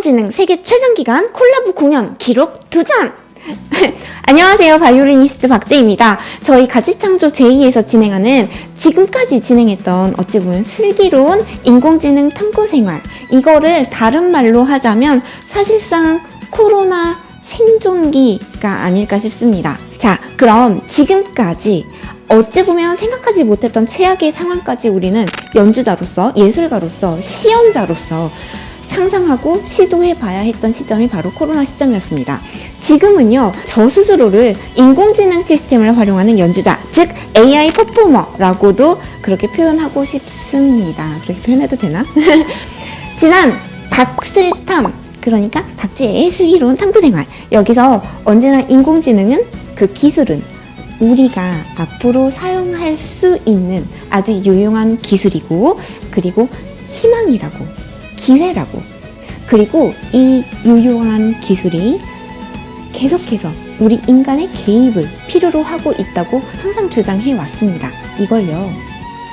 인공지능 세계 최장 기간 콜라보 공연 기록 도전! 안녕하세요. 바이올리니스트 박재입니다. 저희 가지창조 제2에서 진행하는 지금까지 진행했던 어찌 보면 슬기로운 인공지능 탐구 생활. 이거를 다른 말로 하자면 사실상 코로나 생존기가 아닐까 싶습니다. 자, 그럼 지금까지 어찌 보면 생각하지 못했던 최악의 상황까지 우리는 연주자로서, 예술가로서, 시연자로서 상상하고 시도해 봐야 했던 시점이 바로 코로나 시점이었습니다. 지금은요, 저 스스로를 인공지능 시스템을 활용하는 연주자, 즉 AI 퍼포머라고도 그렇게 표현하고 싶습니다. 그렇게 표현해도 되나? 지난 박슬탐, 그러니까 박지의 슬기로운 탐구 생활. 여기서 언제나 인공지능은 그 기술은 우리가 앞으로 사용할 수 있는 아주 유용한 기술이고, 그리고 희망이라고, 기회라고, 그리고 이 유용한 기술이 계속해서 우리 인간의 개입을 필요로 하고 있다고 항상 주장해 왔습니다. 이걸요,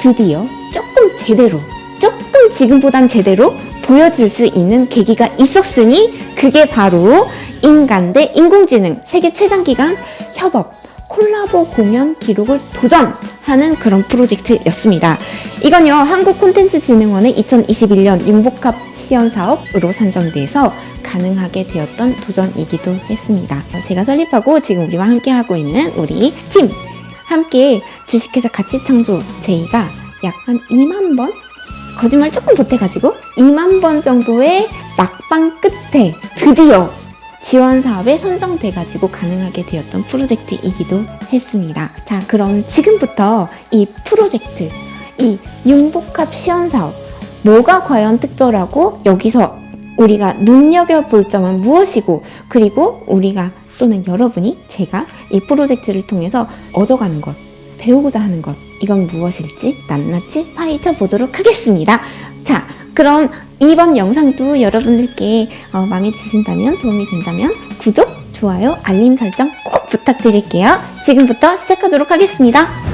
드디어 조금 제대로, 조금 지금보단 제대로 보여줄 수 있는 계기가 있었으니 그게 바로 인간 대 인공지능 세계 최장 기간 협업 콜라보 공연 기록을 도전 하는 그런 프로젝트였습니다. 이건요, 한국콘텐츠진흥원의 2021년 융복합 시연 사업으로 선정돼서 가능하게 되었던 도전이기도 했습니다. 제가 설립하고 지금 우리와 함께하고 있는 우리 팀! 함께 주식회사 가치창조 제이가 약 한 2만 번? 거짓말 조금 보태가지고 2만 번 정도의 막방 끝에 드디어 지원 사업에 선정돼 가지고 가능하게 되었던 프로젝트이기도 했습니다. 자, 그럼 지금부터 이 프로젝트, 이 융복합 시연 사업, 뭐가 과연 특별하고 여기서 우리가 눈여겨 볼 점은 무엇이고, 그리고 우리가 또는 여러분이 제가 이 프로젝트를 통해서 얻어가는 것, 배우고자 하는 것, 이건 무엇일지 낱낱이 파헤쳐 보도록 하겠습니다. 자, 그럼 이번 영상도 여러분들께 어, 마음에 드신다면 도움이 된다면 구독, 좋아요, 알림 설정 꼭 부탁드릴게요. 지금부터 시작하도록 하겠습니다.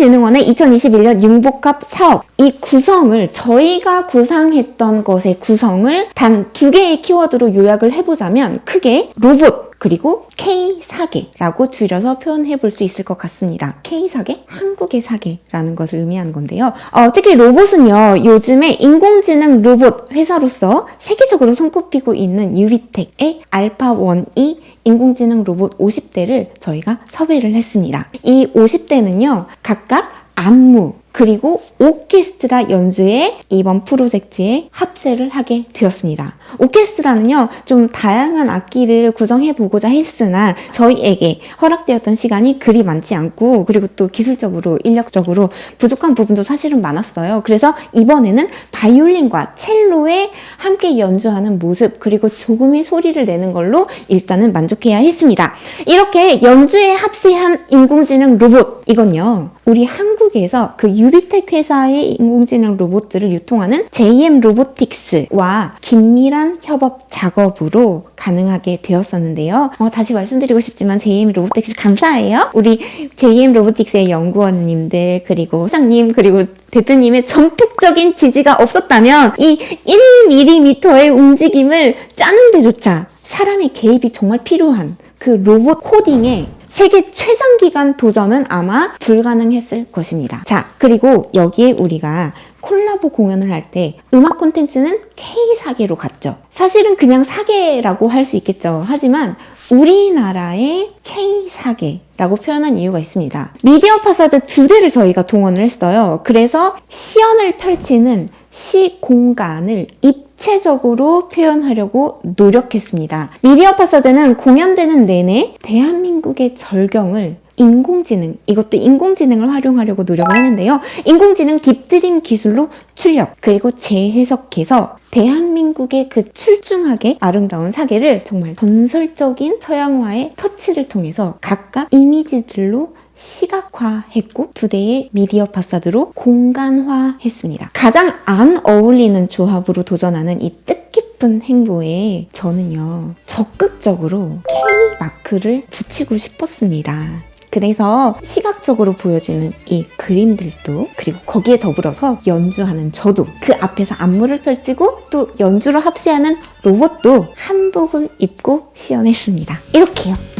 한국콘텐츠진흥원의 2021년 융복합 사업. 이 구성을, 저희가 구상했던 것의 구성을 단 두 개의 키워드로 요약을 해보자면 크게 로봇, 그리고 K4개라고 줄여서 표현해 볼 수 있을 것 같습니다. K4개? 한국의 사계라는 것을 의미하는 건데요. 어, 특히 로봇은요, 요즘에 인공지능 로봇 회사로서 세계적으로 손꼽히고 있는 유비텍의 알파1이 인공지능 로봇 50대를 저희가 섭외를 했습니다. 이 50대는요, 각각 안무, 그리고 오케스트라 연주에 이번 프로젝트에 합세를 하게 되었습니다. 오케스트라는요, 좀 다양한 악기를 구성해 보고자 했으나 저희에게 허락되었던 시간이 그리 많지 않고 그리고 또 기술적으로, 인력적으로 부족한 부분도 사실은 많았어요. 그래서 이번에는 바이올린과 첼로에 함께 연주하는 모습 그리고 조금의 소리를 내는 걸로 일단은 만족해야 했습니다. 이렇게 연주에 합세한 인공지능 로봇 이건요. 우리 한국에서 그 유비텍 회사의 인공지능 로봇들을 유통하는 JM 로보틱스와 긴밀한 협업 작업으로 가능하게 되었었는데요. 어, 다시 말씀드리고 싶지만 JM 로보틱스 감사해요. 우리 JM 로보틱스의 연구원님들 그리고 회장님 그리고 대표님의 전폭적인 지지가 없었다면 이 1mm의 움직임을 짜는 데조차 사람의 개입이 정말 필요한 그 로봇 코딩에 세계 최장 기간 도전은 아마 불가능했을 것입니다. 자, 그리고 여기에 우리가 콜라보 공연을 할 때 음악 콘텐츠는 K4개로 갔죠. 사실은 그냥 4개라고 할 수 있겠죠. 하지만 우리나라의 K4개라고 표현한 이유가 있습니다. 미디어 파사드 두 대를 저희가 동원을 했어요. 그래서 시연을 펼치는 시 공간을 입체적으로 표현하려고 노력했습니다. 미디어 파사드는 공연되는 내내 대한민국의 절경을 인공지능, 이것도 인공지능을 활용하려고 노력을 했는데요. 인공지능 딥드림 기술로 출력, 그리고 재해석해서 대한민국의 그 출중하게 아름다운 사계를 정말 전설적인 서양화의 터치를 통해서 각각 이미지들로 시각화했고 두 대의 미디어 파사드로 공간화했습니다. 가장 안 어울리는 조합으로 도전하는 이 뜻깊은 행보에 저는요 적극적으로 K 마크를 붙이고 싶었습니다. 그래서 시각적으로 보여지는 이 그림들도 그리고 거기에 더불어서 연주하는 저도 그 앞에서 안무를 펼치고 또 연주를 합세하는 로봇도 한복을 입고 시연했습니다. 이렇게요.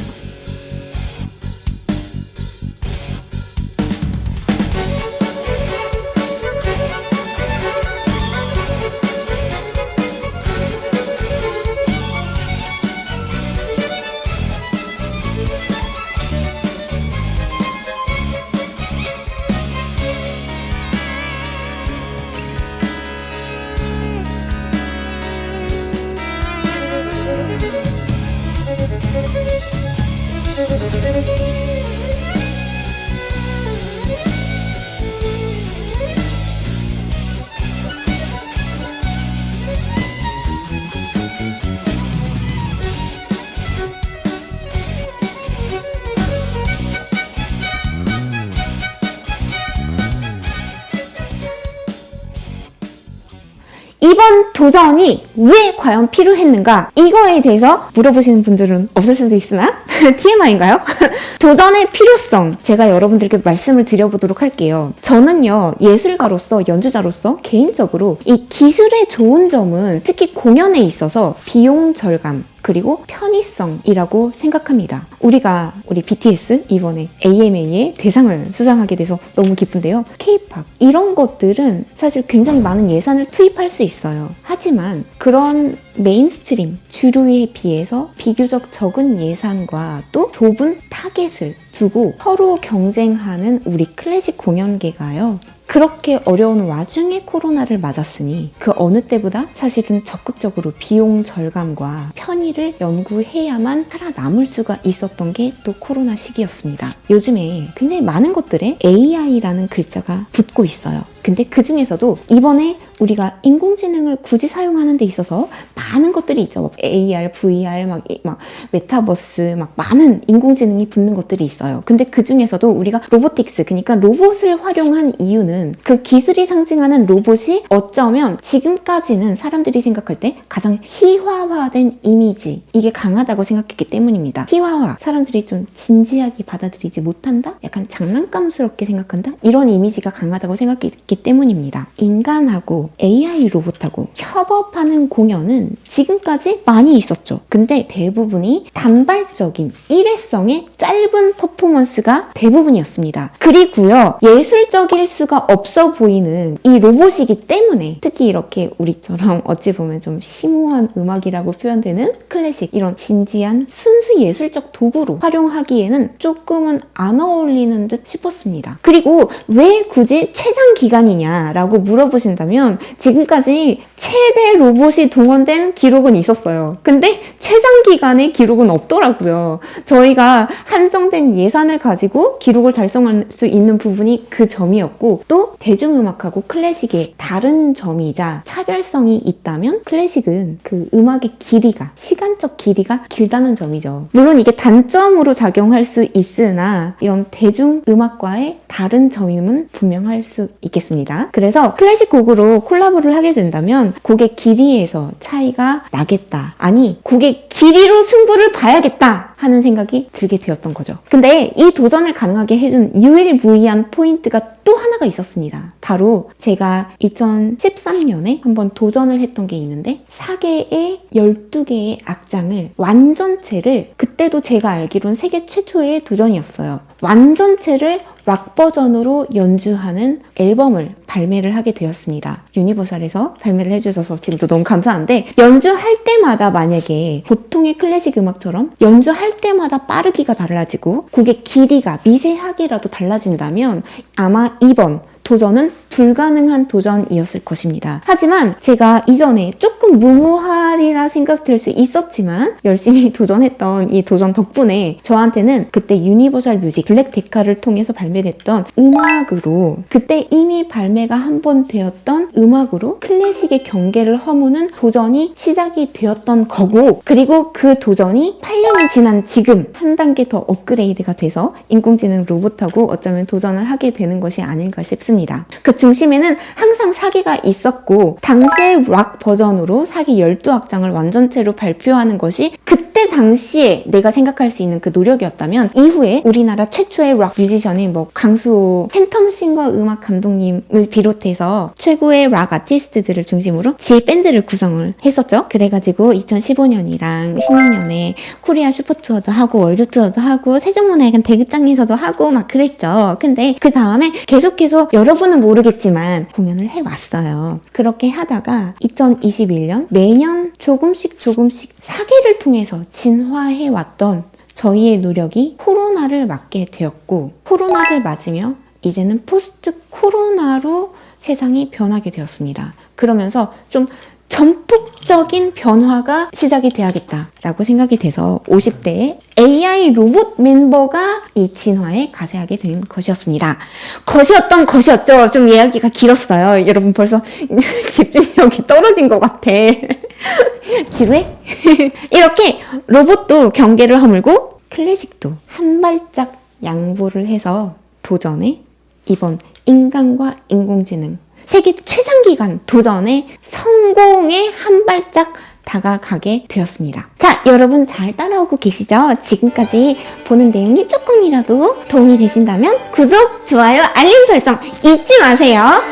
이번 도전이 왜 과연 필요했는가? 이거에 대해서 물어보시는 분들은 없을 수도 있으나 TMI인가요? 도전의 필요성 제가 여러분들께 말씀을 드려보도록 할게요. 저는요 예술가로서 연주자로서 개인적으로 이 기술의 좋은 점은 특히 공연에 있어서 비용 절감 그리고 편의성이라고 생각합니다. 우리가 우리 BTS 이번에 AMA의 대상을 수상하게 돼서 너무 기쁜데요. K-팝 이런 것들은 사실 굉장히 많은 예산을 투입할 수 있어요. 하지만 그런 메인스트림 주류에 비해서 비교적 적은 예산과 또 좁은 타겟을 두고 서로 경쟁하는 우리 클래식 공연계가요. 그렇게 어려운 와중에 코로나를 맞았으니 그 어느 때보다 사실은 적극적으로 비용 절감과 편의를 연구해야만 살아남을 수가 있었던 게 또 코로나 시기였습니다. 요즘에 굉장히 많은 것들에 AI라는 글자가 붙고 있어요. 근데 그 중에서도 이번에 우리가 인공지능을 굳이 사용하는 데 있어서 많은 것들이 있죠. 뭐 AR, VR, 막, 이- 막 메타버스, 막 많은 인공지능이 붙는 것들이 있어요. 근데 그 중에서도 우리가 로보틱스, 그러니까 로봇을 활용한 이유는 그 기술이 상징하는 로봇이 어쩌면 지금까지는 사람들이 생각할 때 가장 희화화된 이미지, 이게 강하다고 생각했기 때문입니다. 희화화, 사람들이 좀 진지하게 받아들이지 못한다? 약간 장난감스럽게 생각한다? 이런 이미지가 강하다고 생각했기 때문입니다. 인간하고 AI 로봇하고 협업하는 공연은 지금까지 많이 있었죠. 근데 대부분이 단발적인 일회성의 짧은 퍼포먼스가 대부분이었습니다. 그리고요, 예술적일 수가 없어 보이는 이 로봇이기 때문에 특히 이렇게 우리처럼 어찌 보면 좀 심오한 음악이라고 표현되는 클래식 이런 진지한 순수 예술적 도구로 활용하기에는 조금은 안 어울리는 듯 싶었습니다. 그리고 왜 굳이 최장 기간 이냐라고 물어보신다면 지금까지 최대 로봇이 동원된 기록은 있었어요. 근데 최장 기간의 기록은 없더라고요. 저희가 한정된 예산을 가지고 기록을 달성할 수 있는 부분이 그 점이었고 또 대중음악하고 클래식의 다른 점이자 차별성이 있다면 클래식은 그 음악의 길이가 시간적 길이가 길다는 점이죠. 물론 이게 단점으로 작용할 수 있으나 이런 대중음악과의 다른 점임은 분명할 수 있겠습니다. 그래서 클래식 곡으로 콜라보를 하게 된다면 곡의 길이에서 차이가 나겠다. 아니, 곡의 길이로 승부를 봐야겠다. 하는 생각이 들게 되었던 거죠. 근데 이 도전을 가능하게 해준 유일무이한 포인트가 또 하나가 있었습니다. 바로 제가 2013년에 한번 도전을 했던 게 있는데 4개의 12개의 악장을 완전체를 그때도 제가 알기로는 세계 최초의 도전이었어요. 완전체를 락 버전으로 연주하는 앨범을 발매를 하게 되었습니다. 유니버설에서 발매를 해주셔서 지금도 너무 감사한데 연주할 때마다 만약에 보통의 클래식 음악처럼 연주할 때마다 빠르기가 달라지고 곡의 길이가 미세하게라도 달라진다면 아마 이번 도전은 불가능한 도전이었을 것입니다. 하지만 제가 이전에 조금 무모하리라 생각될 수 있었지만 열심히 도전했던 이 도전 덕분에 저한테는 그때 유니버설 뮤직 블랙 데카를 통해서 발매됐던 음악으로 그때 이미 발매가 한 번 되었던 음악으로 클래식의 경계를 허무는 도전이 시작이 되었던 거고 그리고 그 도전이 8년이 지난 지금 한 단계 더 업그레이드가 돼서 인공지능 로봇하고 어쩌면 도전을 하게 되는 것이 아닐까 싶습니다. 그 중심에는 항상 사기가 있었고 당시의 락 버전으로 사기 12악장을 완전체로 발표하는 것이 그때 당시에 내가 생각할 수 있는 그 노력이었다면 이후에 우리나라 최초의 락 뮤지션인 뭐 강수호 팬텀 싱거 음악 감독님을 비롯해서 최고의 락 아티스트들을 중심으로 지혜 밴드를 구성을 했었죠. 그래가지고 2015년이랑 16년에 코리아 슈퍼투어도 하고 월드투어도 하고 세종문화회관 대극장에서도 하고 막 그랬죠. 근데 그 다음에 계속해서 여러분은 모르겠지만 공연을 해왔어요. 그렇게 하다가 2021년 매년 조금씩 조금씩 사계를 통해서 진화해 왔던 저희의 노력이 코로나를 맞게 되었고 코로나를 맞으며 이제는 포스트 코로나로 세상이 변하게 되었습니다. 그러면서 좀 전폭적인 변화가 시작이 돼야겠다라고 생각이 돼서 50대의 AI 로봇 멤버가 이 진화에 가세하게 된 것이었습니다. 것이었던 것이었죠. 좀 이야기가 길었어요. 여러분 벌써 집중력이 떨어진 것 같아. 지루해? 이렇게 로봇도 경계를 허물고 클래식도 한 발짝 양보를 해서 도전에 이번 인간과 인공지능 세계 최장기간 도전의 성공에 한 발짝 다가가게 되었습니다. 자, 여러분 잘 따라오고 계시죠? 지금까지 보는 내용이 조금이라도 도움이 되신다면 구독, 좋아요, 알림 설정 잊지 마세요.